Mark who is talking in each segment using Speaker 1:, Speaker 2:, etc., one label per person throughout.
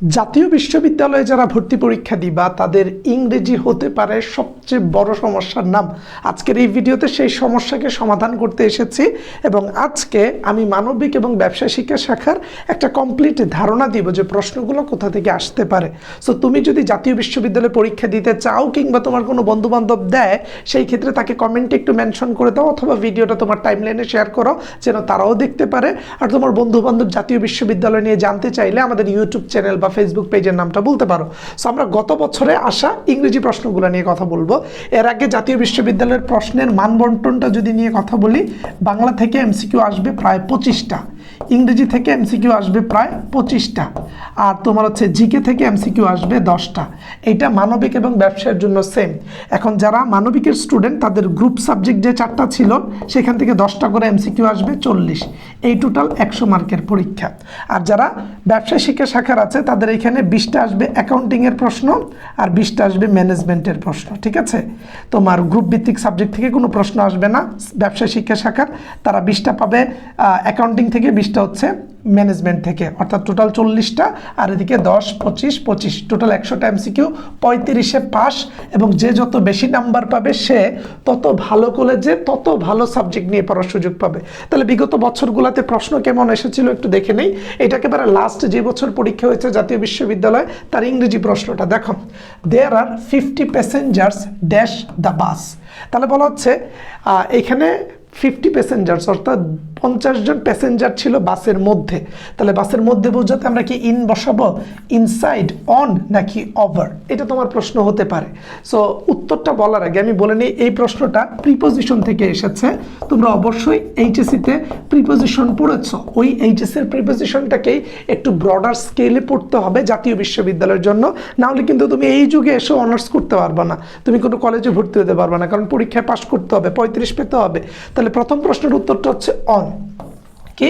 Speaker 1: জাতীয় বিশ্ববিদ্যালয়ে যারা ভর্তি পরীক্ষা দিবা, তাদের ইংরেজি হতে পারে সবচেয়ে বড় সমস্যার নাম। আজকের এই ভিডিওতে সেই সমস্যাকে সমাধান করতে এসেছি এবং আজকে আমি মানবিক এবং ব্যবসা শিক্ষা শাখার একটা কমপ্লিট ধারণা দিব যে প্রশ্নগুলো কোথা থেকে আসতে পারে। সো তুমি যদি জাতীয় বিশ্ববিদ্যালয়ে পরীক্ষা দিতে চাও কিংবা তোমার কোনো বন্ধু বান্ধব দেয়, সেই ক্ষেত্রে তাকে কমেন্টে একটু মেনশন করে দাও অথবা ভিডিওটা তোমার টাইমলাইনে শেয়ার করো, যেন তারাও দেখতে পারে। আর তোমার বন্ধু বান্ধব জাতীয় বিশ্ববিদ্যালয় নিয়ে জানতে চাইলে আমাদের ইউটিউব চ্যানেল বা ফেসবুক পেজের নামটা বলতে পারো। সো আমরা গত বছরে আসা ইংরেজি প্রশ্নগুলো নিয়ে কথা বলব। এর আগে জাতীয় বিশ্ববিদ্যালয়ের প্রশ্নের মানবন্টনটা যদি নিয়ে কথা বলি, বাংলা থেকে এমসিকিউ আসবে প্রায় পঁচিশটা। ইংরেজি থেকে এমসিকিউ আসবে প্রায় পঁচিশটা। আর তোমার হচ্ছে জিকে থেকে এমসিকিউ আসবে দশটা। এইটা মানবিক এবং ব্যবসার জন্য সেম এখন যারা মানবিকের স্টুডেন্ট তাদের গ্রুপ সাবজেক্ট যে চারটা ছিল, সেখান থেকে দশটা করে এমসিকিউ আসবে চল্লিশ। এই টোটাল একশো মার্কের পরীক্ষা। আর যারা ব্যবসা শিক্ষা শাখার আছে, তাদের এখানে বিশটা আসবে অ্যাকাউন্টিংয়ের প্রশ্ন আর বিশটা আসবে ম্যানেজমেন্টের প্রশ্ন, ঠিক আছে? তোমার গ্রুপ ভিত্তিক সাবজেক্ট থেকে কোনো প্রশ্ন আসবে না, ব্যবসায় শিক্ষা শাখার, তারা বিশটা পাবে অ্যাকাউন্টিং থেকে বিশটা হচ্ছে ম্যানেজমেন্ট থেকে, অর্থাৎ টোটাল চল্লিশটা, আর এদিকে দশ, পঁচিশ পঁচিশ। টোটাল একশোটা এমসিকিউ পঁয়ত্রিশে পাস এবং যে যত বেশি নাম্বার পাবে সে তত ভালো কলেজে তত ভালো সাবজেক্ট নিয়ে পড়ার সুযোগ পাবে। তাহলে বিগত বছরগুলোতে প্রশ্ন কেমন এসেছিল একটু দেখে নেই। এটা একেবারে লাস্ট যে বছর পরীক্ষা হয়েছে জাতীয় বিশ্ববিদ্যালয়, তার ইংরেজি প্রশ্নটা দেখো। There are fifty passengers dash the bus তাহলে বলা হচ্ছে এখানে ফিফটি প্যাসেঞ্জার্স অর্থাৎ পঞ্চাশ জন প্যাসেঞ্জার ছিল বাসের মধ্যে। তাহলে বাসের মধ্যে বোঝাতে আমরা কি ইন বসাবো? ইনসাইড অন নাকি ওভার এটা তোমার প্রশ্ন হতে পারে। সো উত্তরটা বলার আগে আমি বলে নিই, এই প্রশ্নটা প্রিপোজিশন থেকে এসেছে। তোমরা অবশ্যই এইচএসিতে প্রিপোজিশন পড়েছো। ওই এইচএসির প্রিপোজিশনটাকেই একটু ব্রডার স্কেলে পড়তে হবে জাতীয় বিশ্ববিদ্যালয়ের জন্য। না হলে কিন্তু তুমি এই যুগে এসে অনার্স করতে পারবে না। তুমি কোনো কলেজে ভর্তি হতে পারবে না, কারণ পরীক্ষায় পাশ করতে হবে, পঁয়ত্রিশ পেতে হবে। তাহলে প্রথম প্রশ্নের উত্তরটা হচ্ছে অন Bye. কি?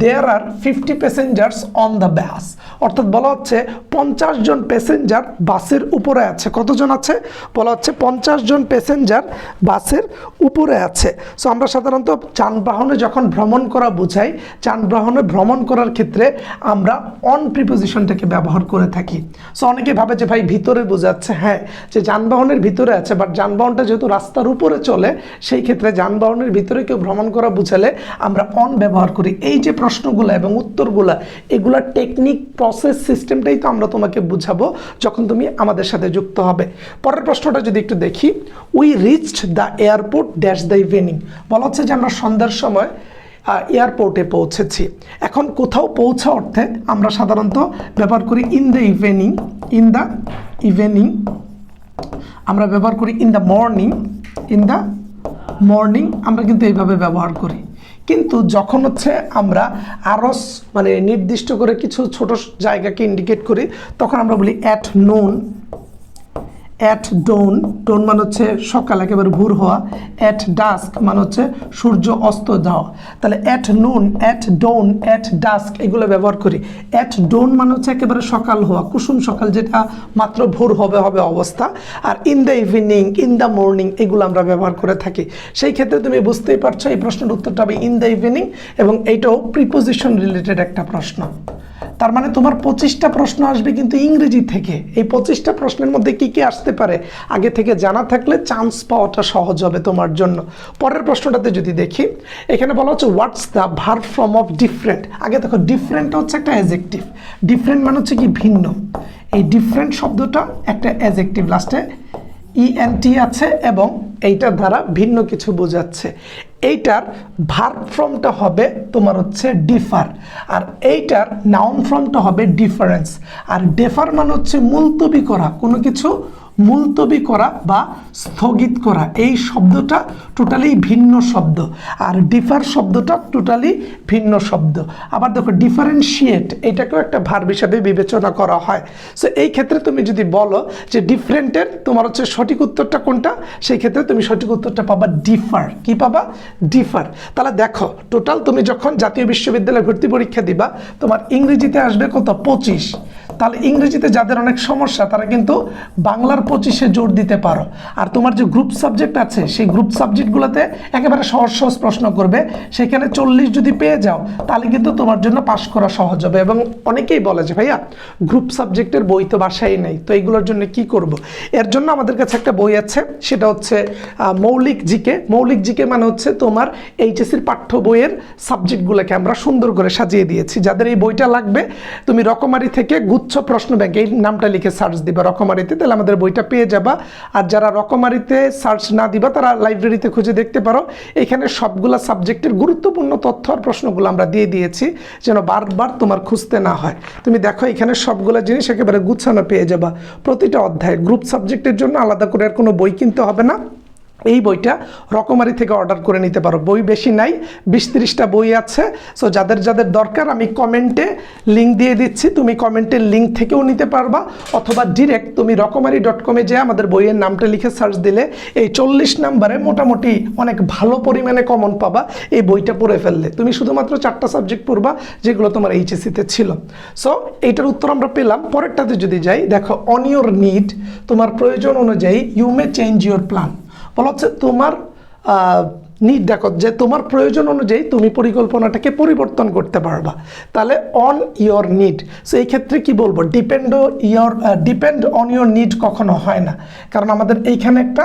Speaker 1: There are fifty passengers on the bus অর্থাৎ বলা হচ্ছে পঞ্চাশ জন প্যাসেঞ্জার বাসের উপরে আছে। কতজন আছে? বলা হচ্ছে পঞ্চাশ জন প্যাসেঞ্জার বাসের উপরে আছে। সো আমরা সাধারণত যানবাহনে যখন ভ্রমণ করা বোঝাই, যানবাহনে ভ্রমণ করার ক্ষেত্রে আমরা অন প্রিপোজিশনটাকে ব্যবহার করে থাকি। সো অনেকে ভাবে যে, ভাই, ভিতরে বোঝাচ্ছে। হ্যাঁ যে যানবাহনের ভিতরে আছে বাট যানবাহনটা যেহেতু রাস্তার উপরে চলে, সেই ক্ষেত্রে যানবাহনের ভিতরে কেউ ভ্রমণ করা বুঝালে আমরা অন ব্যবহার করি। এই যে প্রশ্নগুলো এবং উত্তরগুলো, এগুলা টেকনিক প্রসেস সিস্টেমটাই তো আমরা তোমাকে বুঝাবো যখন তুমি আমাদের সাথে যুক্ত হবে। পরের প্রশ্নটা যদি একটু দেখি we reached the airport dash the evening বলা হচ্ছে যে আমরা সন্ধ্যার সময় এয়ারপোর্টে পৌঁছেছি। এখন কোথাও পৌঁছা অর্থে আমরা সাধারণত ব্যবহার করি in the evening in the evening আমরা ব্যবহার করি in the morning in the morning আমরা কিন্তু এইভাবে ব্যবহার করি। কিন্তু যখন হচ্ছে আমরা আরস মানে নির্দিষ্ট করে কিছু ছোট জায়গাকে ইন্ডিকেট করি, তখন আমরা বলি at noon at dawn dawn মানে হচ্ছে সকাল, একেবারে ভোর হওয়া। অ্যাট ডাস্ক মানে হচ্ছে সূর্য অস্ত যাওয়া। তাহলে at noon at done at dusk এগুলো ব্যবহার করি। অ্যাট ডোন মানে হচ্ছে একেবারে সকাল হওয়া, কুসুম সকাল যেটা মাত্র ভোর হবে হবে অবস্থা। আর in the evening in the morning এগুলো আমরা ব্যবহার করে থাকি। সেই ক্ষেত্রে তুমি বুঝতেই পারছ এই প্রশ্নের উত্তরটা হবে ইন দ্য ইভিনিং এবং এইটাও প্রিপোজিশন রিলেটেড একটা প্রশ্ন। তার মানে তোমার পঁচিশটা প্রশ্ন আসবে কিন্তু ইংরেজি থেকে। এই পঁচিশটা প্রশ্নের মধ্যে কি কি আসতে পারে? আগে থেকে জানা থাকলে চান্স পাওয়াটা সহজ হবে তোমার জন্য। পরের প্রশ্নটাতে যদি দেখি, এখানে বলা হচ্ছে what's the verb form of different আগে দেখো ডিফারেন্ট হচ্ছে একটা অ্যাজেক্টিভ ডিফারেন্ট মানে হচ্ছে কি ভিন্ন। এই ডিফারেন্ট শব্দটা একটা অ্যাজেক্টিভ লাস্টে ইএনটি আছে এবং এইটার দ্বারা ভিন্ন কিছু বোঝাচ্ছে। এইটার ভার্ব ফর্মটা হবে তোমার হচ্ছে ডিফার আর এইটার নাউন ফর্মটা হবে ডিফারেন্স আর ডেফার মানে হচ্ছে মুলতবি করা, কোনো কিছু মুলতবি করা বা স্থগিত করা, এই শব্দটা টোটালি ভিন্ন শব্দ। আর ডিফার শব্দটা টোটালি ভিন্ন শব্দ। আবার দেখো ডিফারেন্সিয়েট এটাকেও একটা ভার্ব হিসাবে বিবেচনা করা হয়। সো এই ক্ষেত্রে তুমি যদি বলো যে ডিফারেন্টের তোমার হচ্ছে সঠিক উত্তরটা কোনটা? সেই ক্ষেত্রে তুমি সঠিক উত্তরটা পাবা ডিফার কি পাবা? ডিফার তাহলে দেখো টোটাল তুমি যখন জাতীয় বিশ্ববিদ্যালয়ে ভর্তি পরীক্ষা দিবা, তোমার ইংরেজিতে আসবে কত? পঁচিশ। তাহলে ইংরেজিতে যাদের অনেক সমস্যা, তারা কিন্তু বাংলার পঁচিশে জোর দিতে পারো। আর তোমার যে গ্রুপ সাবজেক্ট আছে, সেই গ্রুপ সাবজেক্টগুলোতে একেবারে সহজ সহজ প্রশ্ন করবে। সেখানে চল্লিশ যদি পেয়ে যাও, তাহলে কিন্তু তোমার জন্য পাশ করা সহজ হবে। এবং অনেকেই বলে যে, ভাইয়া গ্রুপ সাবজেক্টের বই তো বাসায় নেই, তো এইগুলোর জন্য কি করব? এর জন্য আমাদের কাছে একটা বই আছে, সেটা হচ্ছে মৌলিক জিকে। মৌলিক জিকে মানে হচ্ছে তোমার এইচএসির পাঠ্য বইয়ের সাবজেক্টগুলোকে আমরা সুন্দর করে সাজিয়ে দিয়েছি। যাদের এই বইটা লাগবে, তুমি রকমারি থেকে গুচ্ছ প্রশ্ন ব্যাংক এই নামটা লিখে সার্চ দিবা, রকমারিতে, তাহলে আমাদের বইটা পেয়ে যাবা। আর যারা রকমারিতে সার্চ না দিবা, তারা লাইব্রেরিতে খুঁজে দেখতে পারো। এখানে সবগুলা সাবজেক্টের গুরুত্বপূর্ণ তথ্য আর প্রশ্নগুলো আমরা দিয়ে দিয়েছি, যেন বারবার তোমার খুঁজতে না হয়। তুমি দেখো, এখানে সবগুলা জিনিস একেবারে গুছানো পেয়ে যাবা। প্রতিটা অধ্যায় গ্রুপ সাবজেক্টের জন্য আলাদা করে আর কোনো বই কিনতে হবে না। এই বইটা রকমারি থেকে অর্ডার করে নিতে পারো। বই বেশি নাই, বিশ তিরিশটা বই আছে। সো যাদের যাদের দরকার, আমি কমেন্টে লিঙ্ক দিয়ে দিচ্ছি। তুমি কমেন্টের লিঙ্ক থেকেও নিতে পারবা, অথবা ডিরেক্ট তুমি রকমারি ডট কমে যেয়ে আমাদের বইয়ের নামটা লিখে সার্চ দিলে এই চল্লিশ নাম্বারে মোটামুটি অনেক ভালো পরিমাণে কমন পাবা, এই বইটা পড়ে ফেললে। তুমি শুধুমাত্র চারটা সাবজেক্ট পড়বা, যেগুলো তোমার এইচএসিতে ছিল। সো এইটার উত্তর আমরা পেলাম। পরেরটাতে যদি যাই, দেখো অন ইউর নিড তোমার প্রয়োজন অনুযায়ী you may change your plan বলা হচ্ছে তোমার দেখো যে তোমার প্রয়োজন অনুযায়ী তুমি পরিকল্পনাটাকে পরিবর্তন করতে পারবা। তাহলে অন ইয়োর নিড সো এই ক্ষেত্রে কি বলব? Depend your depend on your need কখনো হয় না। কারণ আমাদের এইখানে একটা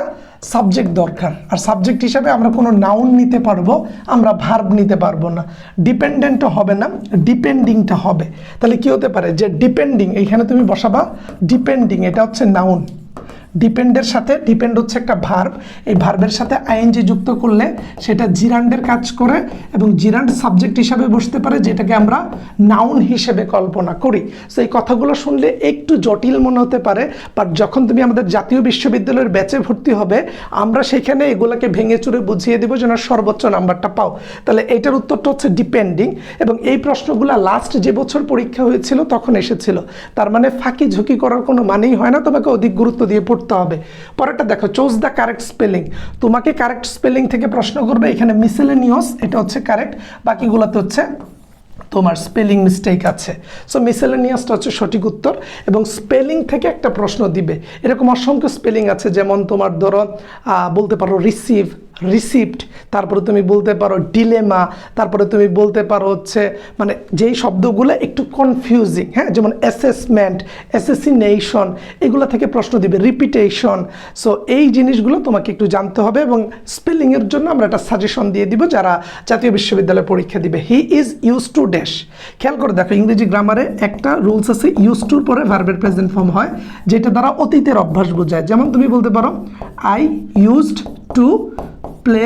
Speaker 1: সাবজেক্ট দরকার। আর সাবজেক্ট হিসাবে আমরা কোনো নাউন নিতে পারব, আমরা ভার্ব নিতে পারব না। ডিপেন্ডেন্টও হবে না ডিপেন্ডিংটা হবে। তাহলে কি হতে পারে? যে ডিপেন্ডিং এইখানে তুমি বসাবা ডিপেন্ডিং এটা হচ্ছে নাউন ডিপেন্ডের সাথে ডিপেন্ড হচ্ছে একটা ভার্ব এই ভার্বের সাথে আইএনজি যুক্ত করলে সেটা জিরান্ডের কাজ করে এবং জিরান্ড সাবজেক্ট হিসাবে বসতে পারে, যেটাকে আমরা নাউন হিসেবে কল্পনা করি। সো এই কথাগুলো শুনলে একটু জটিল মনে হতে পারে বাট যখন তুমি আমাদের জাতীয় বিশ্ববিদ্যালয়ের ব্যাচে ভর্তি হবে, আমরা সেখানে এগুলোকে ভেঙে চুরে বুঝিয়ে দেবো যেন সর্বোচ্চ নাম্বারটা পাও। তাহলে এটার উত্তরটা হচ্ছে ডিপেন্ডিং এবং এই প্রশ্নগুলো লাস্ট যে বছর পরীক্ষা হয়েছিল তখন এসেছিল। তার মানে ফাঁকি ঝুঁকি করার কোনো মানেই হয় না তোমাকে অধিক গুরুত্ব দিয়ে পড়তে হবে। পরেরটা দেখো চোজ দ্য কারেক্ট স্পেলিং তোমাকে কারেক্ট স্পেলিং থেকে প্রশ্ন করবে, এখানে মিসেলেনিয়স এটা হচ্ছে কারেক্ট বাকিগুলোতে হচ্ছে তোমার স্পেলিং মিস্টেক আছে। সো মিসেলেনিয়াসটা হচ্ছে সঠিক উত্তর এবং স্পেলিং থেকে একটা প্রশ্ন দিবে। এরকম অসংখ্য স্পেলিং আছে, যেমন তোমার ধরো বলতে পারো রিসিভ রিসিপ্ট তারপরে তুমি বলতে পারো ডিলেমা তারপরে তুমি বলতে পারো হচ্ছে মানে যেই শব্দগুলো একটু কনফিউজিং হ্যাঁ যেমন অ্যাসেসমেন্ট অ্যাসেসিনেশন এগুলো থেকে প্রশ্ন দিবে রিপিটেশন সো এই জিনিসগুলো তোমাকে একটু জানতে হবে এবং স্পেলিংয়ের জন্য আমরা একটা সাজেশন দিয়ে দিব যারা জাতীয় বিশ্ববিদ্যালয়ে পরীক্ষা দিবে। He is use to dash খেয়াল করে দেখো, ইংরেজি গ্রামারে একটা রুলস আছে ইউজ টুর পরে ভার্বের প্রেজেন্ট ফর্ম হয়, যেটা দ্বারা অতীতের অভ্যাস বোঝায়। যেমন তুমি বলতে পারো I used to play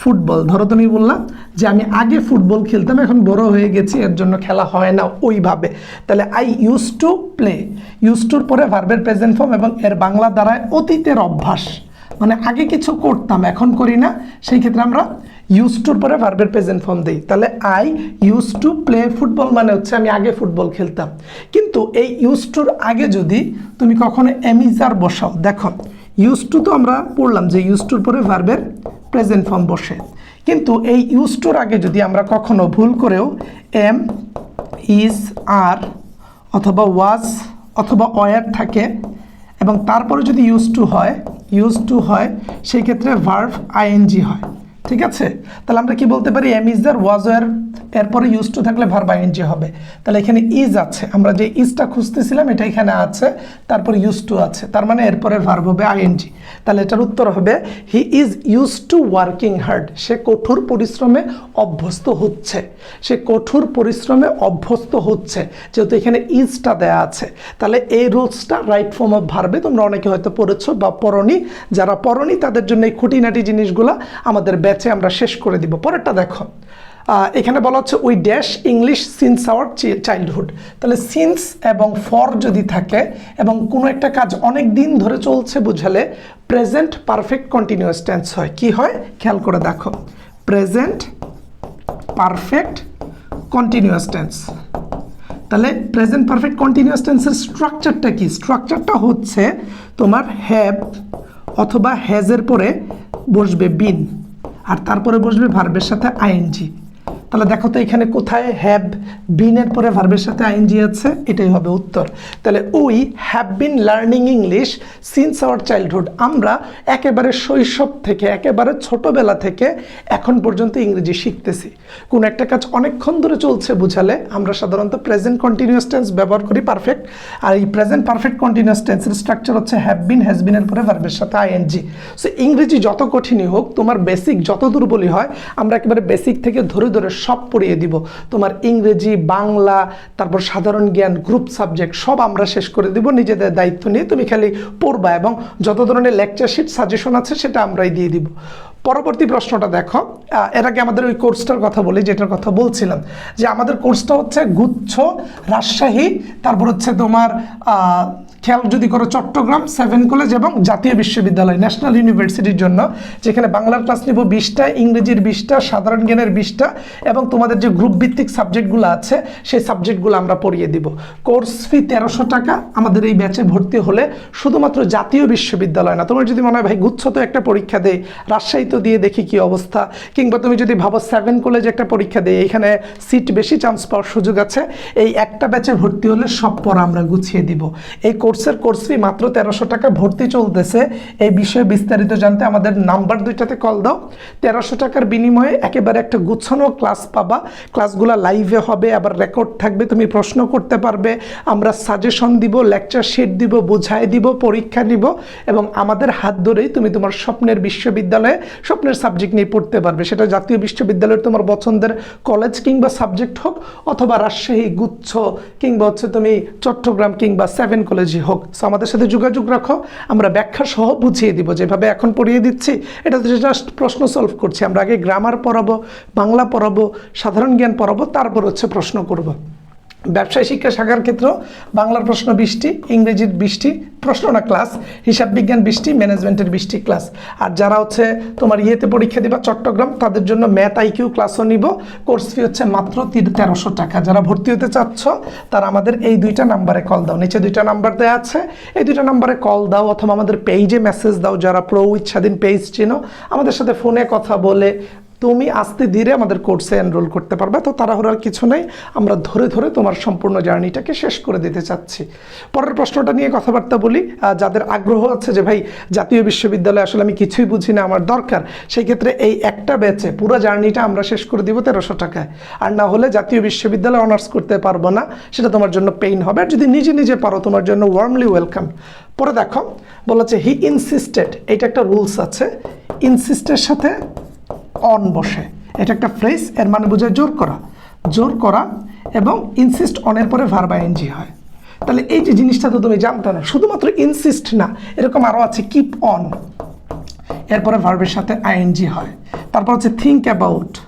Speaker 1: football ধরো তুমি বললাম যে আমি আগে ফুটবল খেলতাম, এখন বড় হয়ে গেছি, এর জন্য খেলা হয় না ওইভাবে। তাহলে I use to play use টুর পরে ভার্বের প্রেজেন্ট ফর্ম এবং এর বাংলা দ্বারায় অতীতের অভ্যাস। মানে আগে কিছু করতাম, এখন করি না। সেই ক্ষেত্রে আমরা ইউজ টুর পরে ভার্বের প্রেজেন্ট ফর্ম দিই। তাহলে I use to play football মানে হচ্ছে আমি আগে ফুটবল খেলতাম। কিন্তু এই ইউজ টুর আগে যদি তুমি কখনো এমিজার বসাও, দেখো ইউজ টু তো আমরা পড়লাম যে ইউজ টুর পরে ভার্বের প্রেজেন্ট ফর্ম বসে। কিন্তু এই ইউজ টুর আগে যদি আমরা কখনো ভুল করেও এম ইজ আর অথবা ওয়াজ অথবা ওয়ার থাকে এবং তারপরে যদি ইউজ টু হয় ইউজ টু হয়, সেই ক্ষেত্রে ভার্ভ আইএনজি হয়। ঠিক আছে? তাহলে আমরা কি বলতে পারি? Am is are was were এরপরে ইউজ টু থাকলে ভার্ব আইএনজি হবে। তাহলে এখানে ইজ আছে। আমরা যে ইজটা খুঁজতেছিলাম, এটা এখানে আছে, তারপর ইউজ টু আছে। তার মানে এরপরে ভার্ব হবে আইএনজি তাহলে এটার উত্তর হবে he is use to working hard সে কঠোর পরিশ্রমে অভ্যস্ত হচ্ছে। সে কঠোর পরিশ্রমে অভ্যস্ত হচ্ছে। যেহেতু এখানে ইজটা দেয়া আছে। তাহলে এই রুলসটা রাইট ফর্ম অফ ভার্বে তোমরা অনেকে হয়তো পড়েছো বা পড়নি। যারা পড়নি, তাদের জন্য এই খুঁটিনাটি জিনিসগুলো আমাদের ব্যাচে আমরা শেষ করে দিব। পরেরটা দেখো। এখানে বলা হচ্ছে we dash English since our childhood তাহলে সিন্স এবং ফর যদি থাকে এবং কোনো একটা কাজ অনেক দিন ধরে চলছে বুঝালে প্রেজেন্ট পারফেক্ট কন্টিনিউয়াস টেন্স হয়। কি হয়? খেয়াল করে দেখো। প্রেজেন্ট পারফেক্ট কন্টিনিউয়াস টেন্স তাহলে প্রেজেন্ট পারফেক্ট কন্টিনিউয়াস টেন্সের স্ট্রাকচারটা কি? স্ট্রাকচারটা হচ্ছে তোমার হ্যাভ অথবা হ্যাজের পরে বসবে বিন আর তারপরে বসবে ভার্বের সাথে আইএনজি তাহলে দেখো তো এখানে কোথায় হ্যাভ বিনের পরে ভার্বের সাথে আইএনজি আছে? এটাই হবে উত্তর। তাহলে we have been learning English since our childhood আমরা একেবারে শৈশব থেকে, একেবারে ছোটবেলা থেকে এখন পর্যন্ত ইংরেজি শিখতেছি। কোন একটা কাজ অনেকক্ষণ ধরে চলছে বুঝালে আমরা সাধারণত প্রেজেন্ট কন্টিনিউয়াস টেন্স ব্যবহার করি পারফেক্ট আর এই প্রেজেন্ট পারফেক্ট কন্টিনিউয়াস টেন্সের স্ট্রাকচার হচ্ছে হ্যাভ বিন হ্যাজ বিনের পরে ভার্বের সাথে আইএনজি সো ইংরেজি যত কঠিনই হোক, তোমার বেসিক যত দুর্বলই হয়, আমরা একেবারে বেসিক থেকে ধরে ধরে সব পড়িয়ে দিব। তোমার ইংরেজি, বাংলা, তারপর সাধারণ জ্ঞান গ্রুপ সাবজেক্ট সব আমরা শেষ করে দিব। নিজেদের দায়িত্ব নিয়ে তুমি খালি পড়বা এবং যত ধরনের লেকচার শিট সাজেশন আছে সেটা আমরাই দিয়ে দিব। পরবর্তী প্রশ্নটা দেখো। আগে আমাদের ওই কোর্সটার কথা বলি, যেটার কথা বলছিলাম, যে আমাদের কোর্সটা হচ্ছে গুচ্ছ, রাজশাহী, তারপর হচ্ছে তোমার খেয়াল যদি করো চট্টগ্রাম, সেভেন কলেজ এবং জাতীয় বিশ্ববিদ্যালয়, ন্যাশনাল ইউনিভার্সিটির জন্য, যেখানে বাংলার ক্লাস নিব বিশটা, ইংরেজির বিশটা, সাধারণ জ্ঞানের বিশটা এবং তোমাদের যে গ্রুপ ভিত্তিক সাবজেক্টগুলো আছে, সেই সাবজেক্টগুলো আমরা পড়িয়ে দিব। কোর্স ফি তেরোশো টাকা, আমাদের এই ব্যাচে ভর্তি হলে শুধুমাত্র জাতীয় বিশ্ববিদ্যালয় না, তোমার যদি মনে হয়, ভাই, গুচ্ছ তো একটা পরীক্ষা দেয় রাজশাহী তো দিয়ে দেখি কি অবস্থা। কিংবা তুমি যদি ভাবো সেভেন কলেজ একটা পরীক্ষা দেয় এখানে সিট বেশি চান্স পাওয়ার সুযোগ আছে, এই একটা ব্যাচে ভর্তি হলে সব পড়া আমরা গুছিয়ে দিব। এই কোর্সের কোর্স ফি মাত্র তেরোশো টাকা ভর্তি চলতেছে। এই বিষয়ে বিস্তারিত জানতে আমাদের নাম্বার দুইটাতে কল দাও। তেরোশো টাকার বিনিময়ে একেবারে একটা গুছানো ক্লাস পাবা। ক্লাসগুলো লাইভে হবে, আবার রেকর্ড থাকবে, তুমি প্রশ্ন করতে পারবে। আমরা সাজেশন দিব লেকচার শিট দিব, বুঝাই দিব, পরীক্ষা নিব। এবং আমাদের হাত ধরেই তুমি তোমার স্বপ্নের বিশ্ববিদ্যালয়ে স্বপ্নের সাবজেক্ট নিয়ে পড়তে পারবে। সেটা জাতীয় বিশ্ববিদ্যালয়ের তোমার পছন্দের কলেজ কিংবা সাবজেক্ট হোক অথবা রাজশাহী গুচ্ছ কিংবা হচ্ছে তুমি চট্টগ্রাম কিংবা সেভেন কলেজই হোক। সো আমাদের সাথে যোগাযোগ রাখো। আমরা ব্যাখ্যা সহ বুঝিয়ে দিব। যেভাবে এখন পড়িয়ে দিচ্ছি, এটা তো জাস্ট প্রশ্ন সলভ করছি। আমরা আগে গ্রামার পড়াবো, বাংলা পড়াবো, সাধারণ জ্ঞান পড়াবো, তারপর হচ্ছে প্রশ্ন করব। ব্যবসায় শিক্ষা শাখার ক্ষেত্রেও বাংলার প্রশ্ন বৃষ্টি, ইংরেজির বৃষ্টি, প্রশ্ন না ক্লাস হিসাব বিজ্ঞান বৃষ্টি ম্যানেজমেন্টের বৃষ্টি ক্লাস আর যারা হচ্ছে তোমার ইয়েতে পরীক্ষা দিবা চট্টগ্রাম, তাদের জন্য ম্যাথ আইকিউ ক্লাসও নিব। কোর্স ফি হচ্ছে মাত্র তেরোশো টাকা। যারা ভর্তি হতে চাচ্ছ, তারা আমাদের এই দুইটা নাম্বারে কল দাও। নিচে দুইটা নাম্বার দেওয়া আছে। এই দুইটা নাম্বারে কল দাও অথবা আমাদের পেজে মেসেজ দাও। যারা প্রো ইচ্ছাধীন পেজ চেনো, আমাদের সাথে ফোনে কথা বলে তুমি আস্তে ধীরে আমাদের কোর্সে এনরোল করতে পারবে। তো তাড়াহুড়ার কিছু নেই। আমরা ধরে ধরে তোমার সম্পূর্ণ জার্নিটাকে শেষ করে দিতে চাচ্ছি। পরের প্রশ্নটা নিয়ে কথাবার্তা বলি। যাদের আগ্রহ আছে যে, ভাই, জাতীয় বিশ্ববিদ্যালয়ে আসলে আমি কিছুই বুঝি না, আমার দরকার। সেই ক্ষেত্রে এই একটা ব্যাচে পুরো জার্নিটা আমরা শেষ করে দিব তেরোশো টাকায়। আর না হলে জাতীয় বিশ্ববিদ্যালয়ে অনার্স করতে পারব না। সেটা তোমার জন্য পেইন হবে। আর যদি নিজে নিজে পারো, তোমার জন্য ওয়ার্মলি ওয়েলকাম পরে দেখো বলা হচ্ছে হি ইনসিস্টেড এটা একটা রুলস আছে। ইনসিস্টের সাথে অন বসে। এটা একটা ফ্রেস এর মানে বোঝায় জোর করা। জোর করা এবং ইনসিস্ট অনের পরে ভার বা এনজি হয়। তাহলে এই যে জিনিসটা তো তুমি জানতে না, শুধুমাত্র ইনসিস্ট না, এরকম আরও আছে কিপ অন এরপরে ভার্বের সাথে আইএনজি হয়। তারপর হচ্ছে থিঙ্ক অ্যাবাউট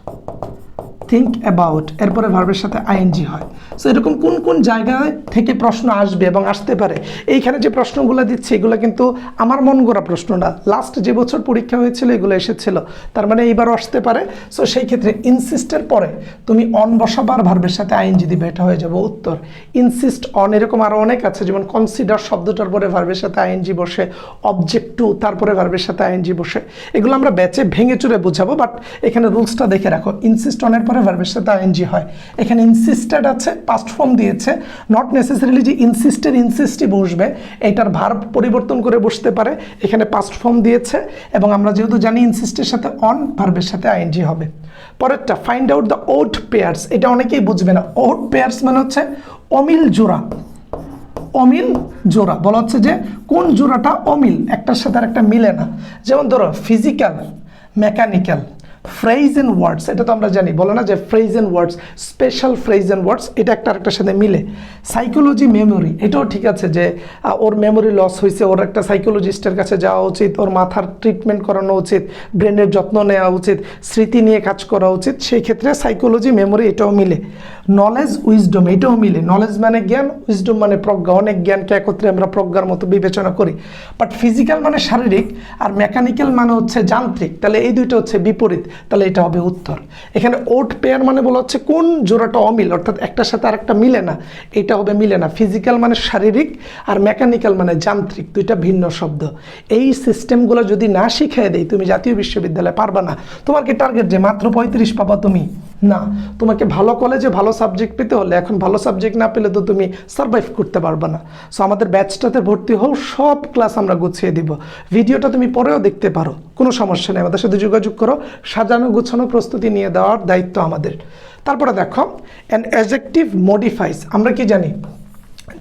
Speaker 1: থিঙ্ক অ্যাবাউট এরপরে ভার্বের সাথে আইএনজি হয়। সো এরকম কোন কোন জায়গায় থেকে প্রশ্ন আসবে এবং আসতে পারে? এইখানে যে প্রশ্নগুলো দিচ্ছে, এগুলো কিন্তু আমার মন গড়া প্রশ্ন না। লাস্ট যে বছর পরীক্ষা হয়েছিল, এগুলো এসেছিল। তার মানে এইবারও আসতে পারে। সো সেই ক্ষেত্রে ইনসিস্টের পরে তুমি অন বসাবার ভার্বের সাথে আইএনজি দিবে, এটা হয়ে যাবে উত্তর। ইনসিস্ট অন এরকম আরও অনেক আছে, যেমন কনসিডার শব্দটার পরে ভার্বের সাথে আইএনজি বসে অবজেক্ট টু তারপরে ভার্বের সাথে আইএনজি বসে। এগুলো আমরা ব্যাচে ভেঙে চুরে বোঝাবো বাট এখানে রুলসটা দেখে রাখো। ইনসিস্ট অনের পরে ভার্বের সাথে আইএনজি হয়। এখানে ইনসিস্টেড আছে পাস্ট ফর্ম দিয়েছে। নট নেসেসারিলি যে ইনসিস্টেড ইনসিস্টই বসবে, এটার ভার্ব পরিবর্তন করে বসতে পারে। এখানে পাস্ট ফর্ম দিয়েছে এবং আমরা যেহেতু জানি ইনসিস্টের সাথে অন ভার্বের সাথে আইএনজি হবে। পরেরটা find out the odd pairs এটা অনেকেই বুঝবে না। ওট পেয়ার্স মানে হচ্ছে অমিল জোড়া। অমিল জোড়া। বলা হচ্ছে যে কোন জোড়াটা অমিল? একটার সাথে আর একটা মিলে না। যেমন ধরো physical mechanical phrase and words এটা তো আমরা জানি, বলে না যে phrase and words special phrase and words এটা একটা আরেকটার সাথে মিলে। সাইকোলজি মেমোরি এটাও ঠিক আছে যে ওর মেমোরি লস হয়েছে, ওর একটা সাইকোলজিস্টের কাছে যাওয়া উচিত, ওর মাথার ট্রিটমেন্ট করানো উচিত ব্রেনের যত্ন নেওয়া উচিত, স্মৃতি নিয়ে কাজ করা উচিত, সেই ক্ষেত্রে সাইকোলজি মেমোরি এটাও মিলে। নলেজ উইজডম এটাও মিলে। নলেজ মানে জ্ঞান উইজডম মানে প্রজ্ঞা। অনেক জ্ঞানকে একত্রে আমরা প্রজ্ঞার মতো বিবেচনা করি। বাট ফিজিক্যাল মানে শারীরিক আর মেকানিক্যাল মানে হচ্ছে যান্ত্রিক। তাহলে এই দুইটা হচ্ছে বিপরীত। তাহলে এটা হবে উত্তর। এখানে ওট পেয়ার মানে বলা হচ্ছে কোন জোড়াটা অমিল, অর্থাৎ একটার সাথে আরেকটা মিলে না। এটা হবে মিলে না। ফিজিক্যাল মানে শারীরিক আর মেকানিক্যাল মানে যান্ত্রিক। দুইটা ভিন্ন শব্দ। এই সিস্টেমগুলো যদি না শিখিয়ে দেয়, তুমি জাতীয় বিশ্ববিদ্যালয়ে পারবা না। তোমার কি টার্গেট যে মাত্র পঁয়ত্রিশ পাবা তুমি? না, তোমাকে ভালো কলেজে ভালো সাবজেক্ট পেতে হলে, এখন ভালো সাবজেক্ট না পেলে তো তুমি সার্ভাইভ করতে পারবে না। সো আমাদের ব্যাচটাতে ভর্তি হও, সব ক্লাস আমরা গুছিয়ে দিব। ভিডিওটা তুমি পরেও দেখতে পারো, কোনো সমস্যা নেই। আমাদের সাথে যোগাযোগ করো, সাজানো, গুছানো, প্রস্তুতি নিয়ে দেওয়ার দায়িত্ব আমাদের। তারপরে দেখো অ্যান অ্যাজেক্টিভ মডিফাইস আমরা কি জানি?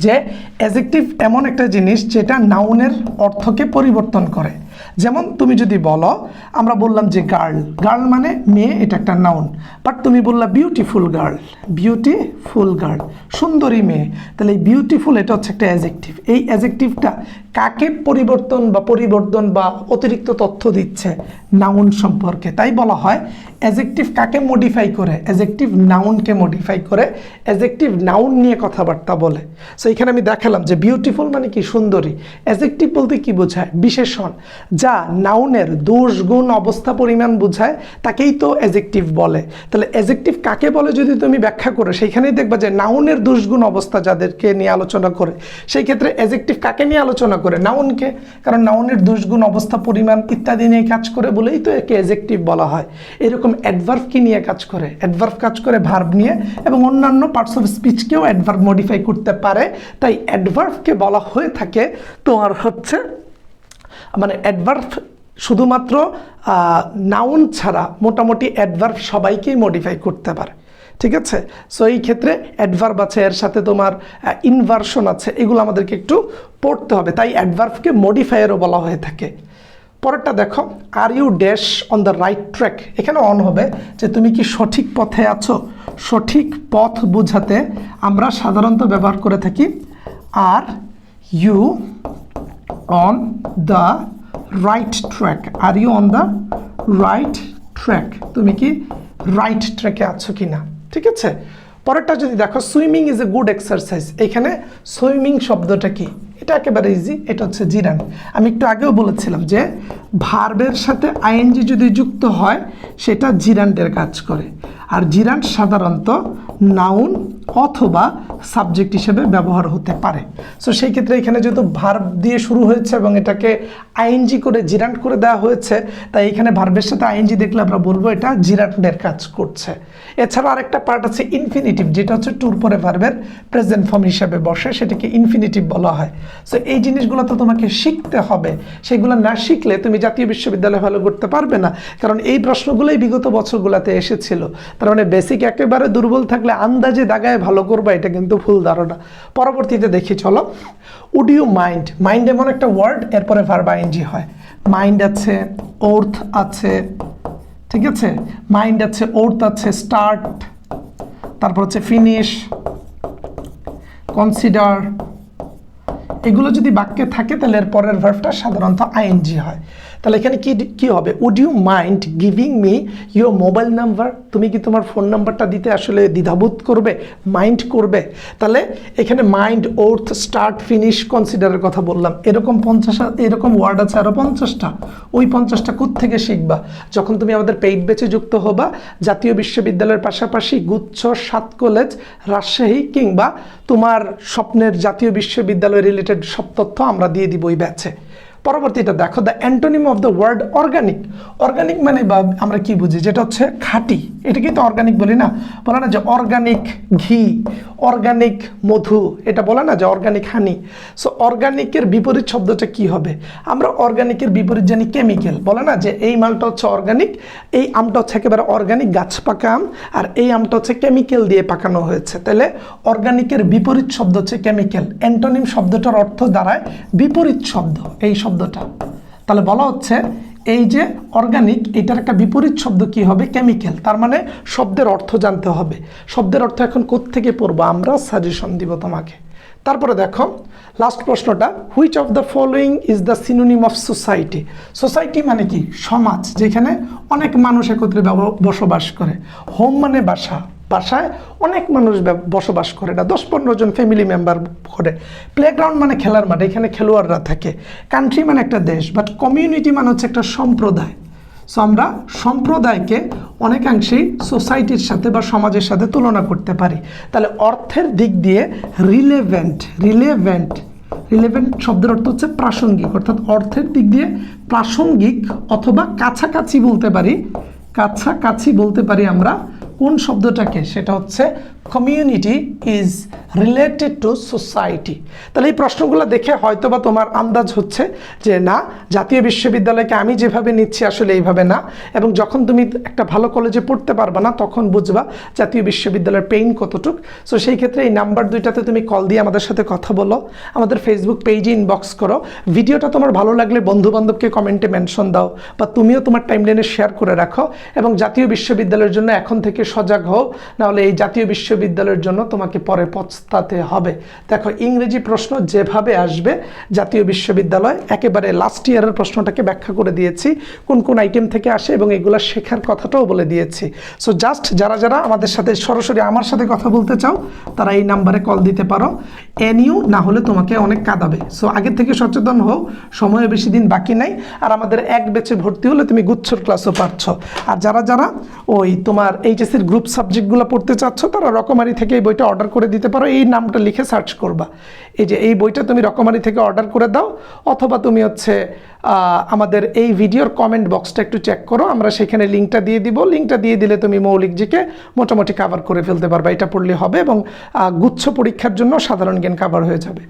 Speaker 1: যে অ্যাজেক্টিভ এমন একটা জিনিস যেটা নাউনের অর্থকে পরিবর্তন করে। যেমন তুমি যদি বলো, আমরা বললাম যে গার্ল। গার্ল মানে মেয়ে, এটা একটা নাউন বাট তুমি বললা বিউটিফুল গার্ল বিউটিফুল গার্ল সুন্দরী মেয়ে। তাহলে এই বিউটিফুল এটা হচ্ছে একটা অ্যাজেক্টিভ এই অ্যাজেক্টিভটা কাকে পরিবর্তন বা পরিবর্তন বা অতিরিক্ত তথ্য দিচ্ছে নাউন সম্পর্কে? তাই বলা হয় অ্যাজেক্টিভ কাকে মডিফাই করে? অ্যাজেক্টিভ নাউনকে মডিফাই করে অ্যাজেক্টিভ নাউন নিয়ে কথাবার্তা বলে। সো এখানে আমি দেখালাম যে বিউটিফুল মানে কি সুন্দরী। অ্যাজেক্টিভ বলতে কি বোঝায়? বিশেষণ। যা নাউনের দোষ গুণ অবস্থা পরিমাণ বোঝায়, তাকেই তো অ্যাজেক্টিভ বলে। তাহলে অ্যাজেক্টিভ কাকে বলে যদি তুমি ব্যাখ্যা করো? সেইখানেই দেখবা যে নাউনের দুষ্গুণ অবস্থা যাদেরকে নিয়ে আলোচনা করে, সেই ক্ষেত্রে অ্যাজেক্টিভ কাকে নিয়ে আলোচনা করে? নাউনকে কারণ নাউনের দুষ্গুণ অবস্থা পরিমাণ ইত্যাদি নিয়ে কাজ করে বলেই তো একে অ্যাজেক্টিভ বলা হয়। এরকম অ্যাডভার্বকে নিয়ে কাজ করে? অ্যাডভার্ভ কাজ করে ভার্ভ নিয়ে, এবং অন্যান্য পার্টস অফ স্পিচকেও অ্যাডভার্ভ মডিফাই করতে পারে। তাই অ্যাডভার্ভকে বলা হয়ে থাকে তোমার হচ্ছে মানে অ্যাডভার্ভ শুধুমাত্র নাউন ছাড়া মোটামুটি অ্যাডভার্ভ সবাইকেই মডিফাই করতে পারে। ঠিক আছে? সো এই ক্ষেত্রে অ্যাডভার্ভ আছে, এর সাথে তোমার ইনভার্সন আছে, এগুলো আমাদেরকে একটু পড়তে হবে। তাই অ্যাডভার্ভকে মডিফায়ারও বলা হয়ে থাকে। পরেরটা দেখো are you dash on the right track এখানে অন হবে, যে তুমি কি সঠিক পথে আছো? সঠিক পথ বোঝাতে আমরা সাধারণত ব্যবহার করে থাকি are you on the right track are you on the right track তুমি কি রাইট ট্র্যাকে আছো কি না ঠিক আছে? পরেরটা যদি দেখো swimming is a good exercise এখানে সুইমিং শব্দটা কি? এটা একেবারে ইজি এটা হচ্ছে জিরান। আমি একটু আগেও বলেছিলাম যে ভার্বের সাথে আইএনজি যদি যুক্ত হয়, সেটা জিরান্ডের কাজ করে। আর জিরান্ড সাধারণত নাউন অথবা সাবজেক্ট হিসেবে ব্যবহার হতে পারে। সো সেই ক্ষেত্রে এখানে যেহেতু ভার্ব দিয়ে শুরু হয়েছে এবং এটাকে আইএনজি করে জিরান্ড করে দেওয়া হয়েছে, তাই এখানে ভার্বের সাথে আইএনজি দেখলে আমরা বলব এটা জিরান্ডের কাজ করছে। এছাড়া আরেকটা পার্ট আছে ইনফিনিটিভ যেটা হচ্ছে ট্যুর পরে ভার্বের প্রেজেন্ট ফর্ম হিসেবে বসে, সেটাকে ইনফিনিটিভ বলা হয়। সো এই জিনিসগুলো তো তোমাকে শিখতে হবে। সেগুলো না শিখলে তুমি জাতীয় বিশ্ববিদ্যালয়ে ভালো করতে পারবে না। কারণ এই প্রশ্নগুলোই বিগত বছরগুলোতে এসেছিল। তার মানে বেসিক একেবারে দুর্বল থাকলে আন্দাজে দাগায় ভালো করবা, এটা কিন্তু ভুল ধারণা। পরবর্তীতে দেখি, চলো। উড ইউ মাইন্ড মাইন্ড এমন একটা ওয়ার্ড এরপরে ভার্ব আইনজি হয়। মাইন্ড আছে ওর্থ আছে, ঠিক আছে? মাইন্ড আছে ওর্থ আছে স্টার্ট তারপর হচ্ছে ফিনিশ কনসিডার এগুলো যদি বাক্যে থাকে, তাহলে এর পরের ভার্ভটা সাধারণত আইএনজি হয়। তাহলে এখানে কি কি হবে? Would you mind giving me your mobile number তুমি কি তোমার ফোন নাম্বারটা দিতে আসলে দ্বিধাবোধ করবে? মাইন্ড করবে? তাহলে এখানে মাইন্ড ওর্থ স্টার্ট ফিনিশ কনসিডারের কথা বললাম। এরকম পঞ্চাশ, এরকম ওয়ার্ড আছে আরও পঞ্চাশটা। ওই পঞ্চাশটা থেকে শিখবা? যখন তুমি আমাদের পেইড বেচে যুক্ত হবা, জাতীয় বিশ্ববিদ্যালয়ের পাশাপাশি গুচ্ছ, সাত কলেজ রাজশাহী কিংবা তোমার স্বপ্নের জাতীয় বিশ্ববিদ্যালয় রিলেটেড সব তথ্য আমরা দিয়ে দিব ওই ব্যাচে পরবর্তীটা দেখো the antonym of the word organic organic মানে বা আমরা কি বুঝি? যেটা হচ্ছে খাঁটি। এটাকেই তো অর্গানিক বলি না। বলে না যে অর্গানিক ঘি অর্গানিক মধু। এটা বলে না যে অর্গানিক হানি সো অর্গানিকের বিপরীত শব্দটা কি হবে? আমরা অর্গানিকের বিপরীত জানি কেমিক্যাল বলে না যে এই মালটা হচ্ছে অর্গানিক এই আমটা হচ্ছে একেবারে অর্গানিক গাছ পাকা আম, আর এই আমটা হচ্ছে কেমিক্যাল দিয়ে পাকানো হয়েছে। তাহলে অর্গানিকের বিপরীত শব্দ হচ্ছে কেমিক্যাল অ্যান্টোনিম শব্দটার অর্থ দাঁড়ায় বিপরীত শব্দ। এই শব্দটা। তাহলে বলা হচ্ছে এই যে অর্গানিক এটার একটা বিপরীত শব্দ কি হবে? কেমিক্যাল তার মানে শব্দের অর্থ জানতে হবে। শব্দের অর্থ এখন কোত্থেকে পড়ব? আমরা সাজেশন দিব তোমাকে। তারপরে দেখো লাস্ট প্রশ্নটা which of the following is the synonym of society society মানে কি? সমাজ, যেখানে অনেক মানুষ একত্রে বসবাস করে। হোম মানে বাসা। বাসায় অনেক মানুষ বসবাস করে না, দশ পনেরো জন ফ্যামিলি মেম্বার করে। প্লেগ্রাউন্ড মানে খেলার মাঠ, এখানে খেলোয়াড়রা থাকে। কান্ট্রি মানে একটা দেশ বাট কমিউনিটি মানে হচ্ছে একটা সম্প্রদায়। সো আমরা সম্প্রদায়কে অনেকাংশেই সোসাইটির সাথে বা সমাজের সাথে তুলনা করতে পারি। তাহলে অর্থের দিক দিয়ে রিলেভেন্ট রিলেভেন্ট রিলেভেন্ট শব্দের অর্থ হচ্ছে প্রাসঙ্গিক, অর্থাৎ অর্থের দিক দিয়ে প্রাসঙ্গিক অথবা কাছাকাছি বলতে পারি, কাছাকাছি বলতে পারি আমরা কোন শব্দটাকে? সেটা হচ্ছে community is related to society তাহলে এই প্রশ্নগুলো দেখে হয়তো বা তোমার আন্দাজ হচ্ছে যে না, জাতীয় বিশ্ববিদ্যালয়কে আমি যেভাবে নিচ্ছি আসলে এইভাবে না, এবং যখন তুমি একটা ভালো কলেজে পড়তে পারবে না, তখন বুঝবা জাতীয় বিশ্ববিদ্যালয়ের পেইন কতটুক। সো সেই ক্ষেত্রে এই নাম্বার দুইটাতে তুমি কল দিয়ে আমাদের সাথে কথা বলো, আমাদের ফেসবুক পেজে ইনবক্স করো। ভিডিওটা তোমার ভালো লাগলে বন্ধু বান্ধবকে কমেন্টে মেনশন দাও, বা তুমিও তোমার টাইম টাইমলাইনে শেয়ার করে রাখো, এবং জাতীয় বিশ্ববিদ্যালয়ের জন্য এখন থেকে সজাগ হও, নাহলে এই জাতীয় বিশ্ববিদ্যালয়ের জন্য তোমাকে পরে পস্তাতে হবে। দেখো, ইংরেজি প্রশ্ন যেভাবে আসবে, জাতীয় বিশ্ববিদ্যালয় একেবারে লাস্ট ইয়ারের প্রশ্নটাকে ব্যাখ্যা করে দিয়েছি, কোন কোন আইটেম থেকে আসে এবং এগুলো শেখার কথাটাও বলে দিয়েছি। সো জাস্ট যারা যারা আমাদের সাথে সরাসরি আমার সাথে কথা বলতে চাও, তারা এই নাম্বারে কল দিতে পারো। এনইউ না হলে তোমাকে অনেক কাঁদাবে। সো আগের থেকে সচেতন হও, সময়ে বেশি দিন বাকি নাই, আর আমাদের এক বেচে ভর্তি হলে তুমি গুচ্ছর ক্লাসও পাচ্ছ আর যারা যারা ওই তোমার এইচএসির গ্রুপ সাবজেক্টগুলো পড়তে চাচ্ছ, তারা রকমারি থেকে এই বইটা অর্ডার করে দিতে পারো। এই নামটা লিখে সার্চ করবা। এই যে এই বইটা তুমি রকমারি থেকে অর্ডার করে দাও, অথবা তুমি হচ্ছে আমাদের এই ভিডিওর কমেন্ট বক্সটা একটু চেক করো। আমরা সেখানে লিঙ্কটা দিয়ে দিব। লিঙ্কটা দিয়ে দিলে তুমি মৌলিক জিকে মোটামুটি কাভার করে ফেলতে পারবা। এটা পড়লে হবে এবং গুচ্ছ পরীক্ষার জন্য সাধারণ জ্ঞান কাভার হয়ে যাবে।